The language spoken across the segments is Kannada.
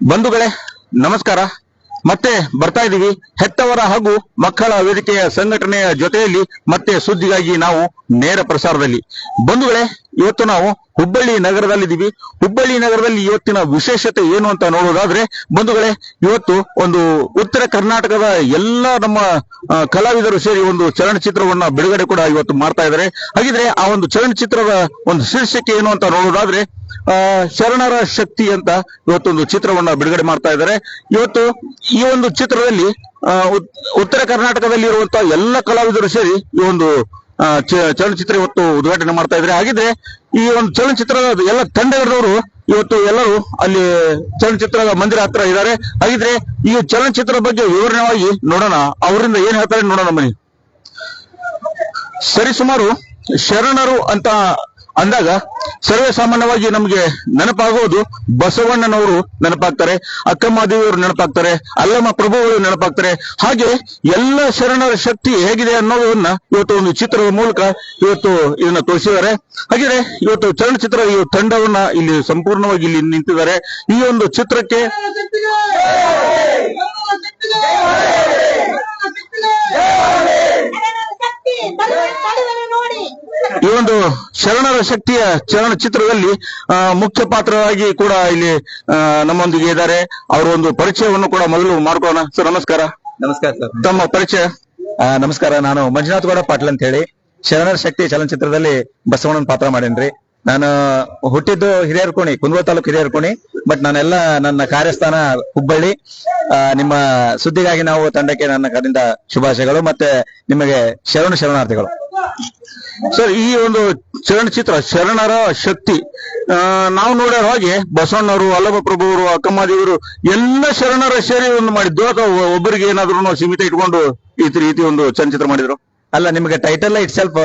ಬಂಧುಗಳೇ, ನಮಸ್ಕಾರ. ಮತ್ತೆ ಬರ್ತಾ ಇದೀವಿ ಹೆತ್ತವರ ಹಾಗೂ ಮಕ್ಕಳ ವೇದಿಕೆಯ ಸಂಘಟನೆಯ ಜೊತೆಯಲ್ಲಿ ಮತ್ತೆ ಸುದ್ದಿಗಾಗಿ ನಾವು ನೇರ ಪ್ರಸಾರದಲ್ಲಿ. ಬಂಧುಗಳೇ, ಇವತ್ತು ನಾವು ಹುಬ್ಬಳ್ಳಿ ನಗರದಲ್ಲಿದ್ದೀವಿ. ಹುಬ್ಬಳ್ಳಿ ನಗರದಲ್ಲಿ ಇವತ್ತಿನ ವಿಶೇಷತೆ ಏನು ಅಂತ ನೋಡೋದಾದ್ರೆ, ಬಂಧುಗಳೇ, ಇವತ್ತು ಒಂದು ಉತ್ತರ ಕರ್ನಾಟಕದ ಎಲ್ಲ ನಮ್ಮ ಕಲಾವಿದರು ಸೇರಿ ಒಂದು ಚಲನಚಿತ್ರವನ್ನ ಬಿಡುಗಡೆ ಕೂಡ ಇವತ್ತು ಮಾಡ್ತಾ ಇದ್ದಾರೆ. ಹಾಗಿದ್ರೆ ಆ ಒಂದು ಚಲನಚಿತ್ರದ ಒಂದು ಶೀರ್ಷಿಕೆ ಏನು ಅಂತ ನೋಡೋದಾದ್ರೆ ಶರಣರ ಶಕ್ತಿ ಅಂತ ಇವತ್ತೊಂದು ಚಿತ್ರವನ್ನ ಬಿಡುಗಡೆ ಮಾಡ್ತಾ ಇದ್ದಾರೆ. ಇವತ್ತು ಈ ಒಂದು ಚಿತ್ರದಲ್ಲಿ ಉತ್ತರ ಕರ್ನಾಟಕದಲ್ಲಿ ಇರುವಂತಹ ಎಲ್ಲ ಕಲಾವಿದರು ಸೇರಿ ಈ ಒಂದು ಚಲನಚಿತ್ರ ಇವತ್ತು ಉದ್ಘಾಟನೆ ಮಾಡ್ತಾ ಇದ್ದಾರೆ. ಹಾಗಿದ್ರೆ ಈ ಒಂದು ಚಲನಚಿತ್ರದ ಎಲ್ಲ ತಂಡದವರು ಇವತ್ತು ಎಲ್ಲರೂ ಅಲ್ಲಿ ಚಲನಚಿತ್ರದ ಮಂದಿರ ಹತ್ರ ಇದ್ದಾರೆ. ಹಾಗಿದ್ರೆ ಈ ಚಲನಚಿತ್ರ ಬಗ್ಗೆ ವಿವರಣವಾಗಿ ನೋಡೋಣ. ಅವರಿಂದ ಏನ್ ಹೇಳ್ತಾರೆ ನೋಡೋಣ ಬನ್ನಿ ಸರಿಸುಮಾರು ಶರಣರು ಅಂತ ಅಂದಾಗ ಸರ್ವೇ ಸಾಮಾನ್ಯವಾಗಿ ನಮಗೆ ನೆನಪಾಗುವುದು ಬಸವಣ್ಣನವರು ನೆನಪಾಗ್ತಾರೆ ಅಕ್ಕಮಹಾದೇವಿಯವರು ನೆನಪಾಗ್ತಾರೆ, ಅಲ್ಲಮ್ಮ ಪ್ರಭುಗಳು ನೆನಪಾಗ್ತಾರೆ. ಹಾಗೆ ಎಲ್ಲ ಶರಣರ ಶಕ್ತಿ ಹೇಗಿದೆ ಅನ್ನೋದನ್ನ ಇವತ್ತು ಒಂದು ಚಿತ್ರದ ಮೂಲಕ ಇವತ್ತು ಇದನ್ನ ತೋರಿಸಿದ್ದಾರೆ. ಹಾಗೆ ಇವತ್ತು ಚಲನಚಿತ್ರ ಈ ತಂಡವನ್ನ ಇಲ್ಲಿ ಸಂಪೂರ್ಣವಾಗಿ ಇಲ್ಲಿ ನಿಂತಿದ್ದಾರೆ. ಈ ಒಂದು ಚಿತ್ರಕ್ಕೆ ನೋಡಿ ಈ ಒಂದು ಶರಣರ ಶಕ್ತಿಯ ಚಲನಚಿತ್ರದಲ್ಲಿ ಮುಖ್ಯ ಪಾತ್ರರಾಗಿ ಕೂಡ ಇಲ್ಲಿ ನಮ್ಮೊಂದಿಗೆ ಇದ್ದಾರೆ. ಅವರ ಒಂದು ಪರಿಚಯವನ್ನು ಕೂಡ ಮೊದಲು ಮಾಡ್ಕೋಣ ಸರ್ ನಮಸ್ಕಾರ. ನಮಸ್ಕಾರ ಸರ್. ತಮ್ಮ ಪರಿಚಯ. ನಮಸ್ಕಾರ. ನಾನು ಮಂಜುನಾಥ್ ಗೌಡ ಪಾಟೀಲ್ ಅಂತ ಹೇಳಿ ಶರಣರ ಶಕ್ತಿ ಚಲನಚಿತ್ರದಲ್ಲಿ ಬಸವಣ್ಣನ ಪಾತ್ರ ಮಾಡೇನ್ರಿ. ನಾನು ಹುಟ್ಟಿದ್ದು ಹಿರಿಯರ್ಕೋಣಿ ಕುಂದಗೋಳ ತಾಲೂಕು ಹಿರಿಯರ್ಕೋಣಿ ಬಟ್ ನಾನೆಲ್ಲ ನನ್ನ ಕಾರ್ಯಸ್ಥಾನ ಹುಬ್ಬಳ್ಳಿ. ಆ, ನಿಮ್ಮ ಸುದ್ದಿಗಾಗಿ ನಾವು ತಂಡಕ್ಕೆ ನನ್ನ ಕಡೆಯಿಂದ ಶುಭಾಶಯಗಳು ಮತ್ತೆ ನಿಮಗೆ ಶರಣ ಶರಣಾರ್ಥಿಗಳು. ಸರ್, ಈ ಒಂದು ಚಲನಚಿತ್ರ, ಶರಣರ ಶಕ್ತಿ ನಾವು ನೋಡೋ ಹಾಗೆ ಬಸವಣ್ಣವರು ಪ್ರಭು ಅವರು ಅಕ್ಕಮಹಾದೇವರು ಎಲ್ಲ ಶರಣರ ಸೇರಿ ಒಂದು ಮಾಡಿದ್ದು, ಅಥವಾ ಒಬ್ಬರಿಗೆ ಏನಾದ್ರು ಸೀಮಿತ ಇಟ್ಕೊಂಡು ಈ ರೀತಿ ಒಂದು ಚಲನಚಿತ್ರ ಮಾಡಿದ್ರು? ಅಲ್ಲ, ನಿಮಗೆ ಟೈಟಲ್ ಇಟ್ ಸ್ವಲ್ಪ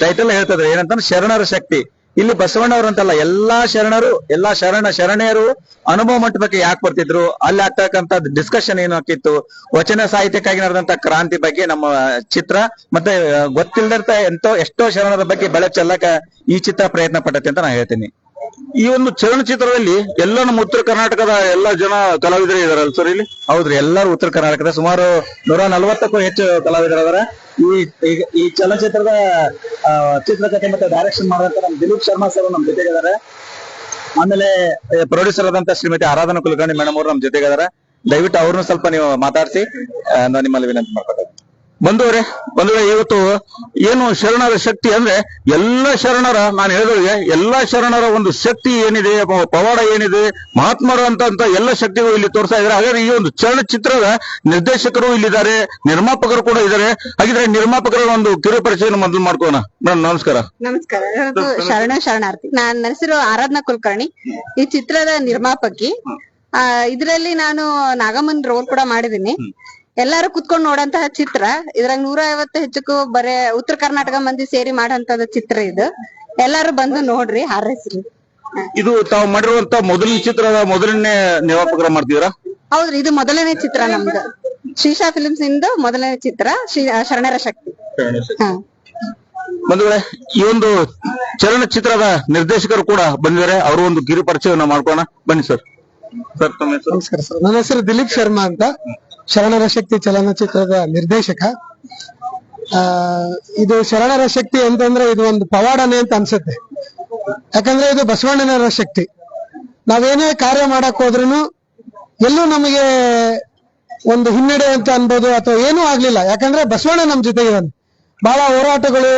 ಟೈಟಲ್ ಹೇಳ್ತದೆ ಏನಂತಂದ್ರೆ ಶರಣರ ಶಕ್ತಿ. ಇಲ್ಲಿ ಬಸವಣ್ಣವರು ಅಂತಲ್ಲ ಎಲ್ಲಾ ಶರಣರು, ಎಲ್ಲಾ ಶರಣ ಶರಣೆಯರು ಅನುಭವ ಮಂಟಪಕ್ಕೆ ಯಾಕೆ ಬರ್ತಿದ್ರು? ಅಲ್ಲಿ ಆಗ್ತಕ್ಕಂತ ಡಿಸ್ಕಷನ್ ಏನು ಹಾಕಿತ್ತು? ವಚನ ಸಾಹಿತ್ಯಕ್ಕಾಗಿ ನಡೆದಂತ ಕ್ರಾಂತಿ ಬಗ್ಗೆ, ನಮ್ಮ ಚಿತ್ರ ಮತ್ತೆ ಗೊತ್ತಿಲ್ಲದಂತ ಎಂತೋ, ಎಷ್ಟೋ ಶರಣರ ಬಗ್ಗೆ ಬೆಳಕು ಚೆಲ್ಲಕ ಈ ಚಿತ್ರ ಪ್ರಯತ್ನ ಪಟ್ಟತೆ ಅಂತ ನಾ ಹೇಳ್ತೀನಿ. ಈ ಒಂದು ಚಲನಚಿತ್ರದಲ್ಲಿ ಎಲ್ಲ ನಮ್ಮ ಉತ್ತರ ಕರ್ನಾಟಕದ ಎಲ್ಲ ಜನ ಕಲಾವಿದರೇ ಇದಾರಲ್ಲ ಸರ್ ಇಲ್ಲಿ? ಹೌದ್ರಿ, ಎಲ್ಲರೂ ಉತ್ತರ ಕರ್ನಾಟಕದ, ಸುಮಾರು ನೂರ ನಲವತ್ತಕ್ಕೂ ಹೆಚ್ಚು ಕಲಾವಿದರದಾರ ಈ, ಈಗ- ಈ ಚಲನಚಿತ್ರದ ಚಿತ್ರಕಥೆ ಮತ್ತೆ ಡೈರೆಕ್ಷನ್ ಮಾಡಿದಂತ ನಮ್ ದಿಲೀಪ್ ಶರ್ಮಾ ಸರ್ ನಮ್ ಜೊತೆಗಿದ್ದಾರೆ ಆಮೇಲೆ ಪ್ರೊಡ್ಯೂಸರ್ ಆದಂತ ಶ್ರೀಮತಿ ಆರಾಧನಾ ಕುಲಕರ್ಣಿ ಮೇಡಮ್ ಅವರು ನಮ್ ಜೊತೆಗಿದ್ದಾರೆ ದಯವಿಟ್ಟು ಅವ್ರನ್ನ ಸ್ವಲ್ಪ ನೀವು ಮಾತಾಡಿಸಿ ನಾನು ನಿಮ್ಮಲ್ಲಿ ವಿನಂತಿ ಮಾಡ್ಕೊಳ್ತೇನೆ. ಬಂಧುವರೇ ಬಂದ್ರೆ ಇವತ್ತು ಏನು ಶರಣರ ಶಕ್ತಿ ಅಂದ್ರೆ ಎಲ್ಲ ಶರಣರ, ನಾನು ಹೇಳಿದ್ರೆ ಎಲ್ಲಾ ಶರಣರ ಒಂದು ಶಕ್ತಿ ಏನಿದೆ ಪವಾಡ ಏನಿದೆ, ಮಹಾತ್ಮರ ಅಂತ ಎಲ್ಲ ಶಕ್ತಿಗಳು ಇಲ್ಲಿ ತೋರಿಸ್ತಾ ಇದ್ದಾರೆ. ಹಾಗಾದ್ರೆ ಈ ಒಂದು ಚಲನಚಿತ್ರದ ನಿರ್ದೇಶಕರು ಇಲ್ಲಿದ್ದಾರೆ, ನಿರ್ಮಾಪಕರು ಕೂಡ ಇದ್ದಾರೆ. ಹಾಗಿದ್ರೆ ನಿರ್ಮಾಪಕರ ಒಂದು ಕಿರು ಪರಿಚಯ ಮೊದಲು ಮಾಡ್ಕೋಣ ನಮಸ್ಕಾರ. ನಮಸ್ಕಾರ. ಶರಣ ಶರಣಾರ್ಥಿ. ನಾನ್ ನನ್ನ ಹೆಸರು ಆರಾಧನಾ ಕುಲಕರ್ಣಿ, ಈ ಚಿತ್ರದ ನಿರ್ಮಾಪಕಿ. ಇದರಲ್ಲಿ ನಾನು ನಾಗಮ್ಮನ್ ರೋಲ್ ಕೂಡ ಮಾಡಿದೀನಿ ಎಲ್ಲಾರು ಕುತ್ಕೊಂಡ್ ನೋಡಂತಹ ಚಿತ್ರ. ಇದ್ರಾಗ ನೂರ ಐವತ್ತು ಹೆಚ್ಚಕ್ಕೂ ಬರೇ ಉತ್ತರ ಕರ್ನಾಟಕ ಮಂದಿ ಸೇರಿ ಮಾಡಂತದ ಚಿತ್ರ ಇದು. ಎಲ್ಲಾರು ಬಂದು ನೋಡ್ರಿ ಹಾರೈಸ್ರಿ. ಇದು ತಾವು ಮಾಡಿರುವಂತ ಮೊದಲನೇ ಚಿತ್ರದ ಮೊದಲನೇ ನಿರ್ಮಾಪಕರ ಮಾಡ್ತೀರಾ ಹೌದ್ರಿ ಇದು ಮೊದಲನೇ ಚಿತ್ರ ನಮ್ದು. ಶ್ರೀಶಾ ಫಿಲ್ಮ್ಸ್ ಇಂದ ಮೊದಲನೇ ಚಿತ್ರ ಶ್ರೀ ಶರಣರ ಶಕ್ತಿ. ಹಾ. ಬಂಧುಗಳೇ ಈ ಒಂದು ಚಲನಚಿತ್ರದ ನಿರ್ದೇಶಕರು ಕೂಡ ಬಂದಿದ್ದಾರೆ. ಅವರು ಒಂದು ಕಿರು ಪರಿಚಯವನ್ನ ಮಾಡ್ಕೋಣ ಬನ್ನಿ ಸರ್. ಸರ್ ತಮ್ಮ ಹೆಸರು ನಮಸ್ಕಾರ ಸರ್. ನನ್ನ ಹೆಸರು ದಿಲೀಪ್ ಶರ್ಮಾ ಅಂತ. ಶರಣರ ಶಕ್ತಿ ಚಲನಚಿತ್ರದ ನಿರ್ದೇಶಕ. ಇದು ಶರಣರ ಶಕ್ತಿ ಅಂತಂದ್ರೆ ಇದು ಒಂದು ಪವಾಡನೆ ಅಂತ ಅನ್ಸುತ್ತೆ. ಯಾಕಂದ್ರೆ ಇದು ಬಸವಣ್ಣನವರ ಶಕ್ತಿ. ನಾವೇನೇ ಕಾರ್ಯ ಮಾಡಕ್ ಹೋದ್ರು ಎಲ್ಲೂ ನಮಗೆ ಒಂದು ಹಿನ್ನಡೆ ಅಂತ ಅನ್ಬೋದು ಅಥವಾ ಏನೂ ಆಗ್ಲಿಲ್ಲ. ಯಾಕಂದ್ರೆ ಬಸವಣ್ಣ ನಮ್ ಜೊತೆಗಿದ್ದಾನೆ ಬಹಳ ಹೋರಾಟಗಳು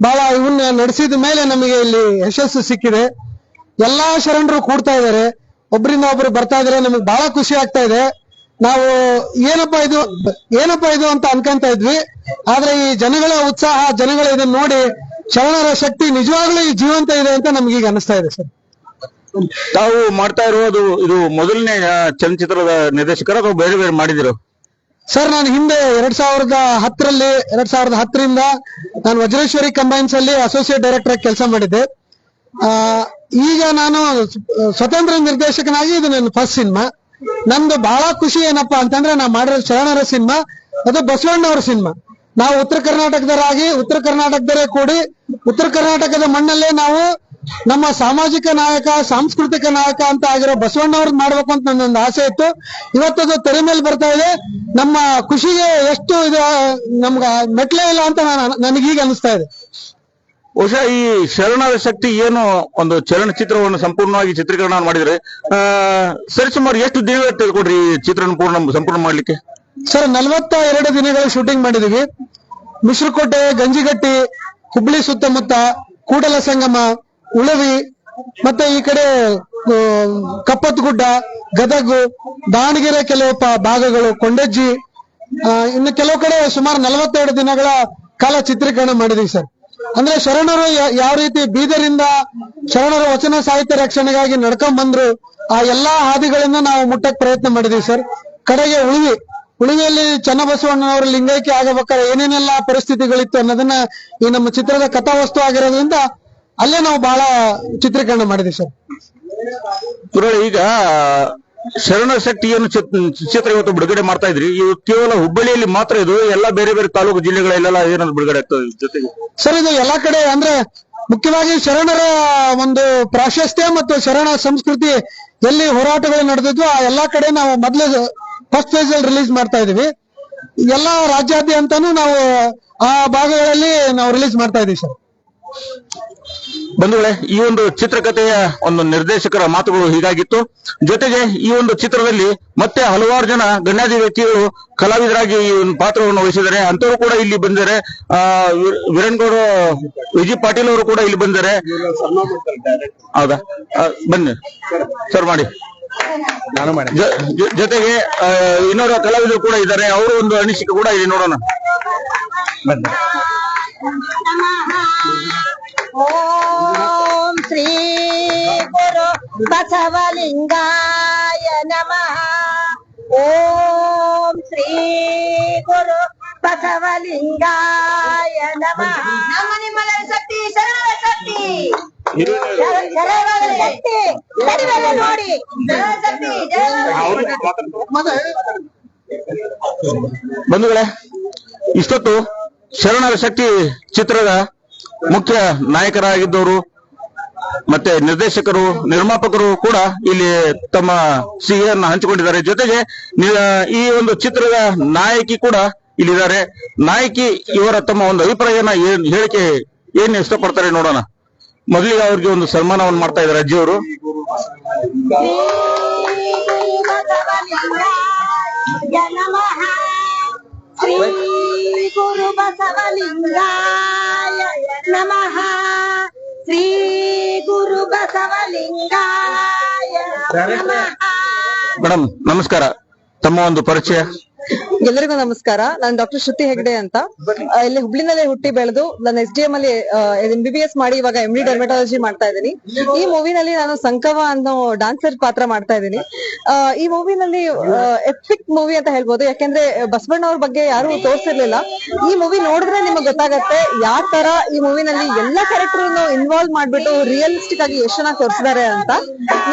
ಬಹಳ ಇವನ್ನ ನಡೆಸಿದ ಮೇಲೆ ನಮಗೆ ಇಲ್ಲಿ ಯಶಸ್ಸು ಸಿಕ್ಕಿದೆ. ಎಲ್ಲಾ ಶರಣರು ಕೂಡ್ತಾ ಇದಾರೆ. ಒಬ್ರಿಂದ ಒಬ್ರು ಬರ್ತಾ ಇದ್ರೆ. ನಮಗೆ ಬಹಳ ಖುಷಿ ಆಗ್ತಾ ಇದೆ. ನಾವು ಏನಪ್ಪಾ ಇದು ಏನಪ್ಪಾ ಇದು ಅಂತ ಅನ್ಕೊಂತ ಇದ್ವಿ. ಆದ್ರೆ ಈ ಜನಗಳ ಉತ್ಸಾಹ ಜನಗಳ ಇದನ್ನ ನೋಡಿ ಶರಣರ ಶಕ್ತಿ ನಿಜವಾಗ್ಲೂ ಈ ಜೀವಂತ ಇದೆ ಅಂತ ನಮ್ಗೆ ಈಗ ಅನಿಸ್ತಾ ಇದೆ ಸರ್. ತಾವು ಮಾಡ್ತಾ ಇರೋದು ಇದು ಮೊದಲನೇ ಚಲನಚಿತ್ರದ ನಿರ್ದೇಶಕರ ಅಥವಾ ಬೇರೆ ಬೇರೆ ಮಾಡಿದಿರೋ? ಸರ್ ನಾನು ಹಿಂದೆ ಎರಡ್ ಸಾವಿರದ ಹತ್ತರಲ್ಲಿ ಎರಡ್ ಸಾವಿರದ ಹತ್ತರಿಂದ ನಾನು ವಜ್ರೇಶ್ವರಿ ಕಂಬೈನ್ಸ್ ಅಲ್ಲಿ ಅಸೋಸಿಯೇಟ್ ಡೈರೆಕ್ಟರ್ ಆಗಿ ಕೆಲಸ ಮಾಡಿದ್ದೆ. ಈಗ ನಾನು ಸ್ವತಂತ್ರ ನಿರ್ದೇಶಕನಾಗಿ ಇದು ನನ್ನ ಫಸ್ಟ್ ಸಿನಿಮಾ ನಂದು ಬಹಳ ಖುಷಿ ಏನಪ್ಪಾ ಅಂತಂದ್ರೆ ನಾ ಮಾಡಿರೋ ಶರಣರ ಸಿನಿಮಾ, ಅದು ಬಸವಣ್ಣವ್ರ ಸಿನಿಮಾ. ನಾವು ಉತ್ತರ ಕರ್ನಾಟಕದರಾಗಿ ಉತ್ತರ ಕರ್ನಾಟಕದರೇ ಕೂಡಿ, ಉತ್ತರ ಕರ್ನಾಟಕದ ಮಣ್ಣಲ್ಲೇ ನಾವು ನಮ್ಮ ಸಾಮಾಜಿಕ ನಾಯಕ, ಸಾಂಸ್ಕೃತಿಕ ನಾಯಕ ಅಂತ ಆಗಿರೋ ಬಸವಣ್ಣವ್ರದ್ದು ಮಾಡ್ಬೇಕು ಅಂತ ನನ್ನೊಂದು ಆಸೆ ಇತ್ತು. ಇವತ್ತದು ತೆರೆ ಮೇಲೆ ಬರ್ತಾ ಇದೆ. ನಮ್ಮ ಖುಷಿಗೆ ಎಷ್ಟು ಇದು, ನಮ್ಗ ಮೆಟ್ಲೇ ಇಲ್ಲ ಅಂತ ನಾನು ನನಗೀಗ ಅನಿಸ್ತಾ ಇದೆ. ಬಹುಶಃ ಈ ಶರಣರ ಶಕ್ತಿ ಏನು ಒಂದು ಚಲನಚಿತ್ರವನ್ನು ಸಂಪೂರ್ಣವಾಗಿ ಚಿತ್ರೀಕರಣ ಮಾಡಿದ್ರೆ ಸರಿಸುಮಾರು ಎಷ್ಟು ದಿನ ಈ ಚಿತ್ರನ ಪೂರ್ಣ ಸಂಪೂರ್ಣ ಮಾಡ್ಲಿಕ್ಕೆ? ಸರ್ ನಲವತ್ತ ಎರಡು ದಿನಗಳ ಶೂಟಿಂಗ್ ಮಾಡಿದೀವಿ. ಮಿಶ್ರಕೋಟೆ, ಗಂಜಿಗಟ್ಟಿ, ಹುಬ್ಳಿ ಸುತ್ತಮುತ್ತ, ಕೂಡಲ ಸಂಗಮ, ಉಳವಿ, ಮತ್ತೆ ಈ ಕಡೆ ಕಪ್ಪತ್ಗುಡ್ಡ ಗದಗು, ದಾವಣಗೆರೆ ಕೆಲವು ಭಾಗಗಳು, ಕೊಂಡಜ್ಜಿ ಇನ್ನು ಕೆಲವು ಕಡೆ ಸುಮಾರು ನಲವತ್ತೆರಡು ದಿನಗಳ ಕಾಲ ಚಿತ್ರೀಕರಣ ಮಾಡಿದೀವಿ ಸರ್. ಅಂದ್ರೆ ಶರಣರು ಯಾವ ರೀತಿ ಬೀದರಿಂದ ಶರಣರ ವಚನ ಸಾಹಿತ್ಯ ರಕ್ಷಣೆಗಾಗಿ ನಡ್ಕೊಂಡ್ ಬಂದ್ರು, ಆ ಎಲ್ಲಾ ಹಾದಿಗಳಿಂದ ನಾವು ಮುಟ್ಟಕ್ ಪ್ರಯತ್ನ ಮಾಡಿದೀವಿ ಸರ್. ಕಡೆಗೆ ಉಳಿವಿ. ಉಳಿವಿಯಲ್ಲಿ ಚನ್ನಬಸವಣ್ಣನವರು ಲಿಂಗೈಕ್ಯ ಆಗಬೇಕಾದ್ರೆ ಏನೇನೆಲ್ಲ ಪರಿಸ್ಥಿತಿಗಳಿತ್ತು ಅನ್ನೋದನ್ನ ಈ ನಮ್ಮ ಚಿತ್ರದ ಕಥಾವಸ್ತು ಆಗಿರೋದ್ರಿಂದ ಅಲ್ಲೇ ನಾವು ಬಹಳ ಚಿತ್ರೀಕರಣ ಮಾಡಿದೀವಿ ಸರ್. ಈಗ ಶರಣ ಶಕ್ತಿಯನ್ನು ಚಿತ್- ಚಿತ್ರ ಇವತ್ತು ಬಿಡುಗಡೆ ಮಾಡ್ತಾ ಇದ್ರಿ. ಇವು ಕೇವಲ ಹುಬ್ಬಳ್ಳಿಯಲ್ಲಿ ಮಾತ್ರ ಇದು, ಎಲ್ಲ ಬೇರೆ ಬೇರೆ ತಾಲೂಕು ಜಿಲ್ಲೆಗಳಲ್ಲೆಲ್ಲ ಏನಾದ್ರು ಬಿಡುಗಡೆ ಆಗ್ತದೆ ಜೊತೆಗೆ. ಸರ್, ಇದು ಎಲ್ಲಾ ಕಡೆ ಅಂದ್ರೆ ಮುಖ್ಯವಾಗಿ ಶರಣರ ಒಂದು ಪ್ರಾಶಸ್ತ್ಯ ಮತ್ತು ಶರಣ ಸಂಸ್ಕೃತಿ ಎಲ್ಲಿ ಹೋರಾಟಗಳು ನಡೆದಿದ್ವು ಆ ಎಲ್ಲಾ ಕಡೆ ನಾವು ಮೊದಲ ಫಸ್ಟ್ ಫೇಸ್ ಅಲ್ಲಿ ರಿಲೀಸ್ ಮಾಡ್ತಾ ಇದೀವಿ ಎಲ್ಲಾ ರಾಜ್ಯಾದ್ಯಂತನೂ ನಾವು ಆ ಭಾಗಗಳಲ್ಲಿ ನಾವು ರಿಲೀಸ್ ಮಾಡ್ತಾ ಇದೀವಿ ಸರ್. ಬಂಧುಗಳೇ ಈ ಒಂದು ಚಿತ್ರಕಥೆಯ ಒಂದು ನಿರ್ದೇಶಕರ ಮಾತುಗಳು ಹೀಗಾಗಿತ್ತು. ಜೊತೆಗೆ ಈ ಒಂದು ಚಿತ್ರದಲ್ಲಿ ಮತ್ತೆ ಹಲವಾರು ಜನ ಗಣ್ಯಾಧಿ ವ್ಯಕ್ತಿಗಳು ಕಲಾವಿದರಾಗಿ ಈ ಒಂದು ಪಾತ್ರವನ್ನು ವಹಿಸಿದ್ದಾರೆ. ಅಂತವರು ಕೂಡ ಇಲ್ಲಿ ಬಂದಿದ್ದಾರೆ ಆ ವೀರ್- ವೀರನ್ಗೌಡ ವಿಜಯ್ ಪಾಟೀಲ್ ಅವರು ಕೂಡ ಇಲ್ಲಿ ಬಂದಿದ್ದಾರೆ ಹೌದಾ? ಬನ್ನಿ. ಸರ್ ಮಾಡಿ. ನಾನು ಮಾಡಿ. ಜೊತೆಗೆ ಇನ್ನೋರ ಕಲಾವಿದರು ಕೂಡ ಇದ್ದಾರೆ. ಅವರು ಒಂದು ಅನಿಸಿಕೆ ಕೂಡ ಇಲ್ಲಿ ನೋಡೋಣ. ಬನ್ನಿ. ಓಂ ಶ್ರೀ ಗುರು ಬಸವಲಿಂಗಾಯ ನಮಃ ಓಂ ಶ್ರೀ ಗುರು ಬಸವಲಿಂಗಾಯ ನಮಃ ನಮ್ಮ ನಿಮ್ಮಗಳ ಶಕ್ತಿ ಶರಣರ ಶಕ್ತಿ. ಶರಣರ ಶಕ್ತಿ. ಕಡಿಮೆ ನೋಡಿ. ಶಕ್ತಿ ಬಂಧುಗಳೇ ಇಷ್ಟೊತ್ತು ಶರಣರ ಶಕ್ತಿ ಚಿತ್ರದ ಮುಖ್ಯ ನಾಯಕರಾಗಿದ್ದವರು ಮತ್ತೆ ನಿರ್ದೇಶಕರು, ನಿರ್ಮಾಪಕರು ಕೂಡ ಇಲ್ಲಿ ತಮ್ಮ ಸಿಹಿಯನ್ನು ಹಂಚಿಕೊಂಡಿದ್ದಾರೆ. ಜೊತೆಗೆ ಈ ಒಂದು ಚಿತ್ರದ ನಾಯಕಿ ಕೂಡ ಇಲ್ಲಿದ್ದಾರೆ. ನಾಯಕಿ ಇವರ ತಮ್ಮ ಒಂದು ಅಭಿಪ್ರಾಯನ ಏನ್ ಹೇಳಿಕೆ ಏನ್ ಇಷ್ಟಪಡ್ತಾರೆ ನೋಡೋಣ. ಮೊದಲಿಗೆ ಅವ್ರಿಗೆ ಒಂದು ಸನ್ಮಾನವನ್ನು ಮಾಡ್ತಾ ಇದ್ದಾರೆ ಅಜ್ಜಿಯವರು ಬಸವಲಿಂಗಾಯ ನಮಃ ಶ್ರೀ ಗುರು ಬಸವಲಿಂಗಾಯ ನಮಃ ಶ್ರೀ ಗುರು ಬಸವಲಿಂಗಾಯ ನಮಃ ಮೇಡಮ್ ನಮಸ್ಕಾರ ತಮ್ಮ ಒಂದು ಪರಿಚಯ. ಎಲ್ಲರಿಗೂ ನಮಸ್ಕಾರ. ನಾನು ಡಾಕ್ಟರ್ ಶ್ರುತಿ ಹೆಗ್ಡೆ ಅಂತ. ಇಲ್ಲಿ ಹುಬ್ಳಿನಲ್ಲೇ ಹುಟ್ಟಿ ಬೆಳೆದು ನಾನು ಎಸ್ ಡಿ ಎಂ ಅಲ್ಲಿ ಎಂ ಬಿ ಎಸ್ ಮಾಡಿ ಇವಾಗ ಎಂ ಡಿ ಡರ್ಮೆಟಾಲಜಿ ಮಾಡ್ತಾ ಇದ್ದೀನಿ. ಈ ಮೂವಿನಲ್ಲಿ ನಾನು ಸಂಕವ ಅನ್ನೋ ಡಾನ್ಸರ್ ಪಾತ್ರ ಮಾಡ್ತಾ ಇದ್ದೀನಿ. ಈ ಮೂವಿನಲ್ಲಿ ಎಪಿಕ್ ಮೂವಿ ಅಂತ ಹೇಳ್ಬೋದು. ಯಾಕೆಂದ್ರೆ ಬಸವಣ್ಣ ಅವ್ರ ಬಗ್ಗೆ ಯಾರು ತೋರಿಸಿರ್ಲಿಲ್ಲ. ಈ ಮೂವಿ ನೋಡಿದ್ರೆ ನಿಮಗೆ ಗೊತ್ತಾಗತ್ತೆ ಯಾವ ತರ ಈ ಮೂವಿನಲ್ಲಿ ಎಲ್ಲಾ ಕ್ಯಾರೆಕ್ಟರ್ ಇನ್ವಾಲ್ವ್ ಮಾಡ್ಬಿಟ್ಟು ರಿಯಲಿಸ್ಟಿಕ್ ಆಗಿ ಎಷ್ಟು ಜನ ತೋರಿಸಿದ್ದಾರೆ ಅಂತ.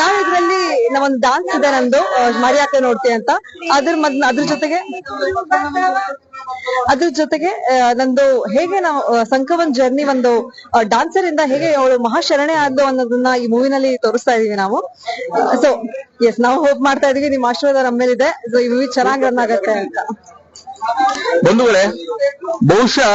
ನಾವು ಇದರಲ್ಲಿ ನಾವೊಂದು ಡಾನ್ಸ್ ಇದೆ ನಂದು ಮರ್ಯಾಕೆ ನೋಡ್ತಿ ಅಂತ. ಅದ್ರ ಮದ್ ಅದ್ರ ಜೊತೆಗೆ ಅದ್ರ ಜೊತೆಗೆ ನಂದು ಹೇಗೆ ನಾವು ಸಂಕವನ್ ಜರ್ನಿ ಒಂದು ಡಾನ್ಸರ್ ಇಂದ ಹೇಗೆ ಅವಳು ಮಹಾಶರಣೆ ಆದ್ಲು ಅನ್ನೋದನ್ನ ಈ ಮೂವಿನಲ್ಲಿ ತೋರಿಸ್ತಾ ಇದೀವಿ ನಾವು. ಸೊ ಎಸ್ ನಾವು ಹೋಪ್ ಮಾಡ್ತಾ ಇದೀವಿ ನಿಮ್ ಆಶೀರ್ವಾದ ನಮ್ಮ ಮೇಲಿದೆ ಸೊ ಈ ಮೂವಿ ಚೆನ್ನಾಗಿ ರನ್ ಆಗತ್ತೆ ಅಂತ. ಬಂಧುಗಳೇ, ಬಹುಶಃ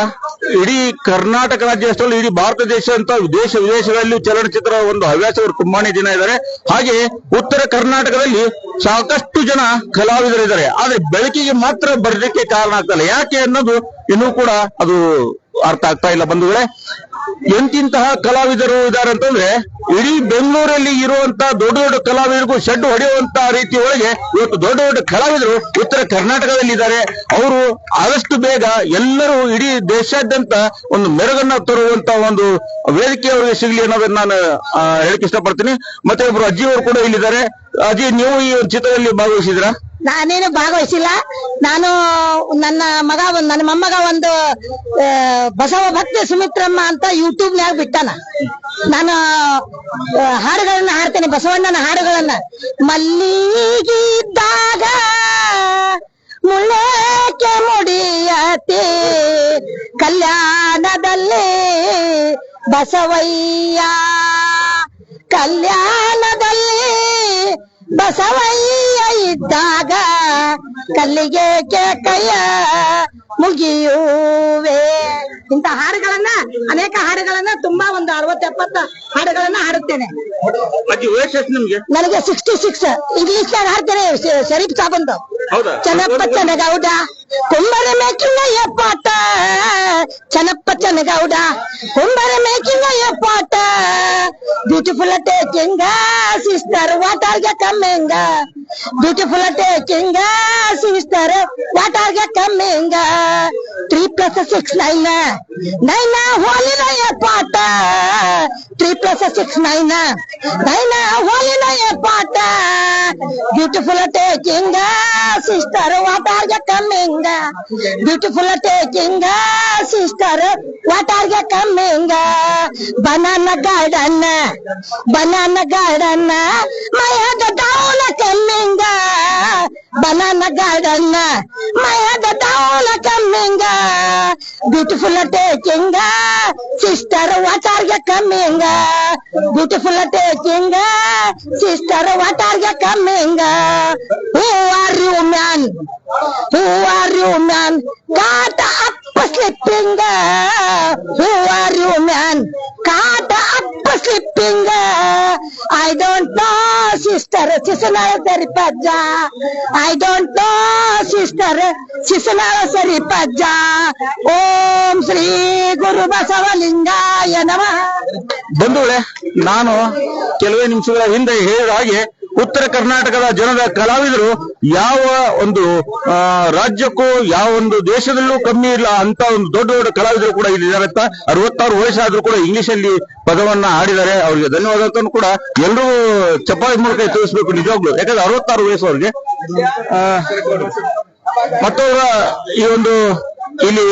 ಇಡೀ ಕರ್ನಾಟಕ ರಾಜ್ಯ ಅಷ್ಟರಲ್ಲಿ ಇಡೀ ಭಾರತ ದೇಶ ಅಂತ ದೇಶ ವಿದೇಶಗಳಲ್ಲಿ ಚಲನಚಿತ್ರ ಒಂದು ಹವ್ಯಾಸವರು ತುಂಬಾನೇ ಜನ ಇದ್ದಾರೆ. ಹಾಗೆ ಉತ್ತರ ಕರ್ನಾಟಕದಲ್ಲಿ ಸಾಕಷ್ಟು ಜನ ಕಲಾವಿದರಿದ್ದಾರೆ ಆದ್ರೆ ಬೆಳಕಿಗೆ ಮಾತ್ರ ಬರಲಿಕ್ಕೆ ಕಾರಣ ಆಗ್ತಲ್ಲ ಯಾಕೆ ಅನ್ನೋದು ಇನ್ನೂ ಕೂಡ ಅದು ಅರ್ಥ ಆಗ್ತಾ ಇಲ್ಲ ಬಂಧುಗಳೇ. ಎಂತಿಂತಹ ಕಲಾವಿದರು ಇದ್ದಾರೆ ಅಂತಂದ್ರೆ, ಇಡೀ ಬೆಂಗಳೂರಲ್ಲಿ ಇರುವಂತ ದೊಡ್ಡ ದೊಡ್ಡ ಕಲಾವಿದರಿಗೂ ಶೆಡ್ ಹೊಡೆಯುವಂತಹ ರೀತಿಯೊಳಗೆ ಇವತ್ತು ದೊಡ್ಡ ದೊಡ್ಡ ಕಲಾವಿದರು ಉತ್ತರ ಕರ್ನಾಟಕದಲ್ಲಿ ಇದ್ದಾರೆ ಅವರು ಆದಷ್ಟು ಬೇಗ ಎಲ್ಲರೂ ಇಡೀ ದೇಶಾದ್ಯಂತ ಒಂದು ಮೆರುಗನ್ನ ತರುವಂತ ಒಂದು ವೇದಿಕೆ ಅವರಿಗೆ ಸಿಗ್ಲಿ ಅನ್ನೋದನ್ನ ನಾನು ಹೇಳಕ್ ಇಷ್ಟಪಡ್ತೀನಿ. ಮತ್ತೆ ಒಬ್ರು ಅಜ್ಜಿಯವರು ಕೂಡ ಇಲ್ಲಿದ್ದಾರೆ. ಅಜ್ಜಿ, ನೀವು ಈ ಒಂದು ಚಿತ್ರದಲ್ಲಿ ಭಾಗವಹಿಸಿದ್ರ ನಾನೇನು ಭಾಗವಹಿಸಿಲ್ಲ. ನಾನು ನನ್ನ ಮಗ ಒಂದ್- ನನ್ನ ಮೊಮ್ಮಗ ಒಂದು ಬಸವ ಭಕ್ತಿ ಸುಮಿತ್ರಮ್ಮ ಅಂತ ಯೂಟ್ಯೂಬ್ ನ್ಯಾಗ ಬಿಟ್ಟಾನ. ನಾನು ಹಾಡುಗಳನ್ನ ಹಾಡ್ತೇನೆ, ಬಸವಣ್ಣನ ಹಾಡುಗಳನ್ನ. ಮಲ್ಲಿಗಿದ್ದಾಗ ಕಲ್ಯಾಣದಲ್ಲಿ ಬಸವಯ್ಯ. ಕಲ್ಯಾಣದಲ್ಲಿ ಬಸವಯ್ಯ ಇದ್ದಾಗ ಕಲ್ಲಿಗೆ ಕೈಯ ಮುಗಿಯುವೆ. ಇಂತ ಹಾಡುಗಳನ್ನ ಅನೇಕ ಹಾಡುಗಳನ್ನ ತುಂಬಾ ಒಂದು ಅರವತ್ತು ಎಪ್ಪತ್ತ ಹಾಡುಗಳನ್ನ ಹಾಡುತ್ತೇನೆ. ನನಗೆ ಸಿಕ್ಸ್ಟಿ ಸಿಕ್ಸ್ ಇಂಗ್ಲಿಷ್ ನಾಗ ಹಾಡ್ತೇನೆ ಶರೀಫ್ ಸಾಬಂದು. ಚೆನ್ನಪ್ಪ ಚೆನ್ನಗೌಡ कुंभर मेकिंग ये पाट चनप चन गौड़ा कुंभर मेकिंग ये पाट beautiful taking sister what are you coming beautiful taking sister what are you coming three plus six nine nine ना होली ना ये पाट three plus six nine nine ना होली ना ये पाट beautiful taking sister what are you coming coming, beautiful taking, sister, what are you coming? Banana garden, banana garden, my head down coming, banana garden, my head down coming beautiful ಟೇಕಿಂಗ sister ವಾಟರ್ಗೆ ಕಮ್ಮಿಂಗ beautiful ಟೇಕಿಂಗ sister ವಾಟರ್ಗೆ coming who are you man who are you man ಕಾಟ ಅಪ್ಪ slipping who are you man got up slipping I don't know sister Shishunal ಸರಿ ಪಜ್ಜ I don't know sister Shishunal ಸರಿ ಪಜ್ಜ ಓಂ ಶ್ರೀ ಗುರು ಬಸವಲಿಂಗಾಯ ನಮಃ ಬಂಧುಗಳೇ ನಾನು ಕೆಲವೇ ನಿಮಿಷಗಳ ಹಿಂದೆ ಹೇಳಿದ ಹಾಗೆ ಉತ್ತರ ಕರ್ನಾಟಕದ ಜನರ ಕಲಾವಿದರು ಯಾವ ಒಂದು ರಾಜ್ಯಕ್ಕೂ ಯಾವ ಒಂದು ದೇಶದಲ್ಲೂ ಕಮ್ಮಿ ಇಲ್ಲ ಅಂತ ಒಂದು ದೊಡ್ಡ ದೊಡ್ಡ ಕಲಾವಿದರು ಕೂಡ ಇಲ್ಲಿದ್ದಾರೆ ಅಂತ ಅರವತ್ತಾರು ವಯಸ್ಸಾದ್ರೂ ಕೂಡ ಇಂಗ್ಲಿಷ್ ಅಲ್ಲಿ ಪದವನ್ನ ಆಡಿದ್ದಾರೆ ಅವರಿಗೆ ಧನ್ಯವಾದ ಅಂತ ಕೂಡ ಎಲ್ಲರೂ ಚಪ್ಪಾಳೆ ಮೂಲಕ ತಿಳಿಸ್ಬೇಕು ನಿಜವಾಗ್ಲು. ಯಾಕಂದ್ರೆ ಅರವತ್ತಾರು ವಯಸ್ಸು ಅವ್ರಿಗೆ. ಮತ್ತವರ ಈ ಒಂದು ಇಲ್ಲಿ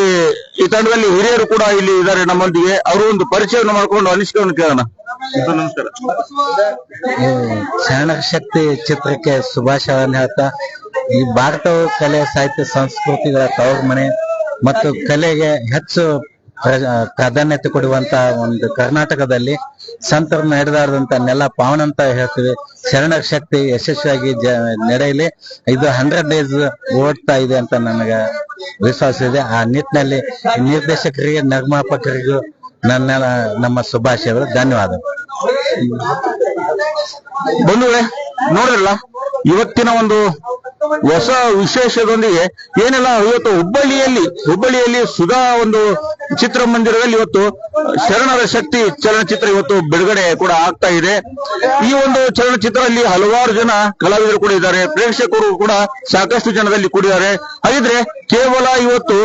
ಈ ತಂಡದಲ್ಲಿ ಹಿರಿಯರು ಕೂಡ ಇಲ್ಲಿ ಇದ್ದಾರೆ ನಮ್ಮೊಂದಿಗೆ. ಅವರು ಒಂದು ಪರಿಚಯವನ್ನು ಮಾಡ್ಕೊಂಡು ಅನಿಸಿಕೆಯನ್ನು ಕೇಳೋಣ. ನಮಸ್ಕಾರ. ಶರಣ ಶಕ್ತಿ ಚಿತ್ರಕ್ಕೆ ಶುಭಾಶಯವನ್ನು ಹೇಳ್ತಾ ಈ ಭಾರತವು ಕಲೆ ಸಾಹಿತ್ಯ ಸಂಸ್ಕೃತಿಗಳ ತವರು ಮನೆ ಮತ್ತು ಕಲೆಗೆ ಹೆಚ್ಚು ಪ್ರಾಧಾನ್ಯತೆ ಕೊಡುವಂತ ಒಂದು ಕರ್ನಾಟಕದಲ್ಲಿ ಸಂತರು ನಡೆದಾರದಂತ ನೆಲ ಪಾವನ ಅಂತ ಹೇಳ್ತೀವಿ. ಶರಣ ಶಕ್ತಿ ಯಶಸ್ವಿಯಾಗಿ ಜ, ನಡೆಯಲಿ. ಇದು ಹಂಡ್ರೆಡ್ ಡೇಸ್ ಓಡ್ತಾ ಇದೆ ಅಂತ ನನಗೆ ವಿಶ್ವಾಸ ಇದೆ. ಆ ನಿಟ್ಟಿನಲ್ಲಿ ನಿರ್ದೇಶಕರಿಗೆ, ನಿರ್ಮಾಪಕರಿಗೂ ನನ್ನ, ನಮ್ಮ ಶುಭಾಶಯಗಳು. ಧನ್ಯವಾದ ಬಂಧುಗಳೇ, ನೋಡಿರಲ್ಲ, ಇವತ್ತಿನ ಒಂದು ಹೊಸ ವಿಶೇಷದೊಂದಿಗೆ ಏನೆಲ್ಲ ಇವತ್ತು ಹುಬ್ಬಳ್ಳಿಯಲ್ಲಿ ಹುಬ್ಬಳ್ಳಿಯಲ್ಲಿ ಸುಧಾ ಒಂದು ಚಿತ್ರಮಂದಿರದಲ್ಲಿ ಇವತ್ತು ಶರಣರ ಶಕ್ತಿ ಚಲನಚಿತ್ರ ಇವತ್ತು ಬಿಡುಗಡೆ ಕೂಡ ಆಗ್ತಾ ಇದೆ. ಈ ಒಂದು ಚಲನಚಿತ್ರದಲ್ಲಿ ಹಲವಾರು ಜನ ಕಲಾವಿದರು ಕೂಡ ಇದ್ದಾರೆ. ಪ್ರೇಕ್ಷಕರು ಕೂಡ ಸಾಕಷ್ಟು ಜನದಲ್ಲಿ ಕೂಡಿದ್ದಾರೆ. ಹಾಗಿದ್ರೆ ಕೇವಲ ಇವತ್ತು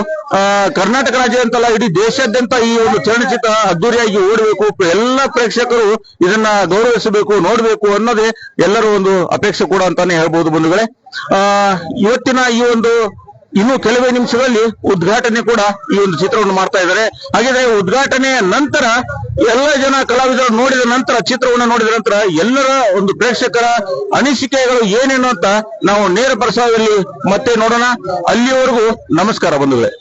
ಕರ್ನಾಟಕ ರಾಜ್ಯ ಅಂತಲ್ಲ, ಇಡೀ ದೇಶಾದ್ಯಂತ ಈ ಒಂದು ಚಲನಚಿತ್ರ ಅದ್ದೂರಿಯಾಗಿ ಓಡಬೇಕು. ಎಲ್ಲ ಪ್ರೇಕ್ಷಕರು ಇದನ್ನ ಗೌರವಿಸಬೇಕು, ನೋಡಬೇಕು ಅನ್ನೋದೇ ಎಲ್ಲರೂ ಒಂದು ಅಪೇಕ್ಷೆ ಕೂಡ ಅಂತಾನೆ ಹೇಳ್ಬಹುದು ಬಂಧುಗಳೇ. ಇವತ್ತಿನ ಈ ಒಂದು ಇನ್ನು ಕೆಲವೇ ನಿಮಿಷಗಳಲ್ಲಿ ಉದ್ಘಾಟನೆ ಕೂಡ ಈ ಒಂದು ಚಿತ್ರವನ್ನು ಮಾಡ್ತಾ ಇದ್ದಾರೆ. ಹಾಗಿದ್ರೆ ಉದ್ಘಾಟನೆಯ ನಂತರ ಎಲ್ಲ ಜನ ಕಲಾವಿದರು ನೋಡಿದ ನಂತರ, ಚಿತ್ರವನ್ನು ನೋಡಿದ ನಂತರ ಎಲ್ಲರ ಒಂದು ಪ್ರೇಕ್ಷಕರ ಅನಿಸಿಕೆಗಳು ಏನೇನು ಅಂತ ನಾವು ನೇರ ಪ್ರಸಾರದಲ್ಲಿ ಮತ್ತೆ ನೋಡೋಣ. ಅಲ್ಲಿಯವರೆಗೂ ನಮಸ್ಕಾರ ಬಂಧುಗಳೇ.